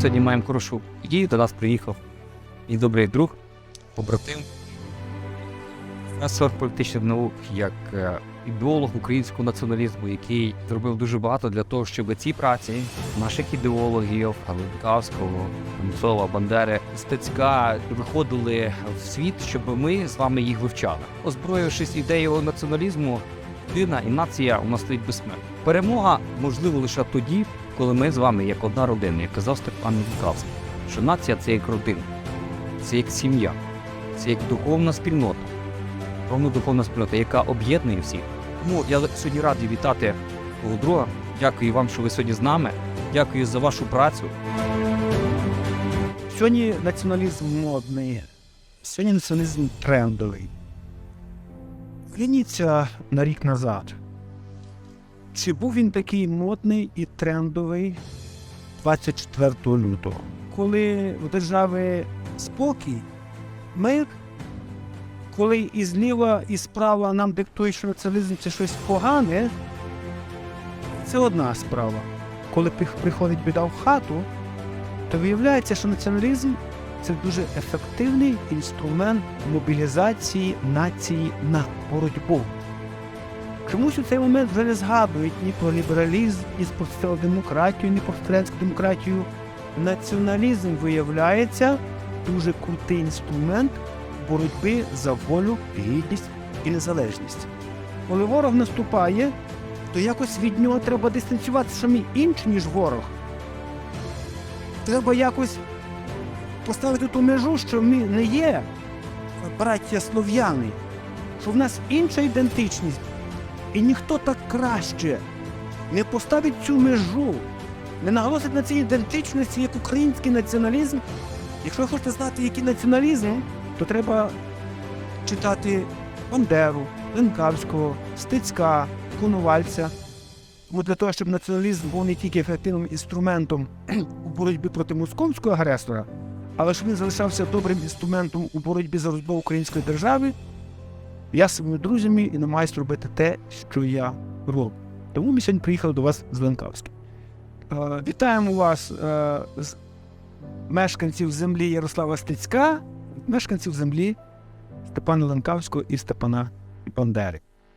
Сьогодні маємо хорошу ідею, до нас приїхав і добрий друг, побратим, професор політичних наук, як е, ідеолог українського націоналізму, який зробив дуже багато для того, щоб ці праці наших ідеологів, Галинкавського, Немцова, Бандери, Стецька виходили в світ, щоб ми з вами їх вивчали. Озброївшись ідеєю націоналізму, людина і нація у нас стоїть безсмертна. Перемога можлива лише тоді, коли ми з вами як одна родина, як казав Степан Вікавський, що нація це як родина, це як сім'я, це як духовна спільнота, повна духовна спільнота, яка об'єднує всіх. Тому я сьогодні радий вітати свого друга. Дякую вам, що ви сьогодні з нами. Дякую за вашу працю. Сьогодні націоналізм модний, сьогодні націоналізм трендовий. Гляньться на рік назад. Чи був він такий модний і трендовий 24 лютого, коли в держави спокій, мир, коли і зліва, і справа нам диктують, що націоналізм це щось погане, це одна справа. Коли приходить біда в хату, то виявляється, що націоналізм це дуже ефективний інструмент мобілізації нації на боротьбу. Чомусь у цей момент вже не згадують ні про лібералізм, ні соціал-демократію, ні про студентську демократію. Націоналізм виявляється дуже крутий інструмент боротьби за волю, гідність і незалежність. Коли ворог наступає, то якось від нього треба дистанціюватися самі інші, ніж ворог треба якось поставити ту межу, що ми не є браття слов'яни, що в нас інша ідентичність, і ніхто так краще не поставить цю межу, не наголосить на цій ідентичності, як український націоналізм. Якщо ви хочете знати, який націоналізм, то треба читати Бандеру, Ленкавського, Стецька, Коновальця. Тому для того, щоб націоналізм був не тільки ефективним інструментом у боротьбі проти московського агресора, але щоб він залишався добрим інструментом у боротьбі за розбудову української держави, я з своїми друзями і намагаюся робити те, що я роблю. Тому ми сьогодні приїхали до вас з Ленкавським. Е, вітаємо вас е, з мешканців землі Ярослава Стецька, мешканців землі Степана Ленкавського і Степана Бандери.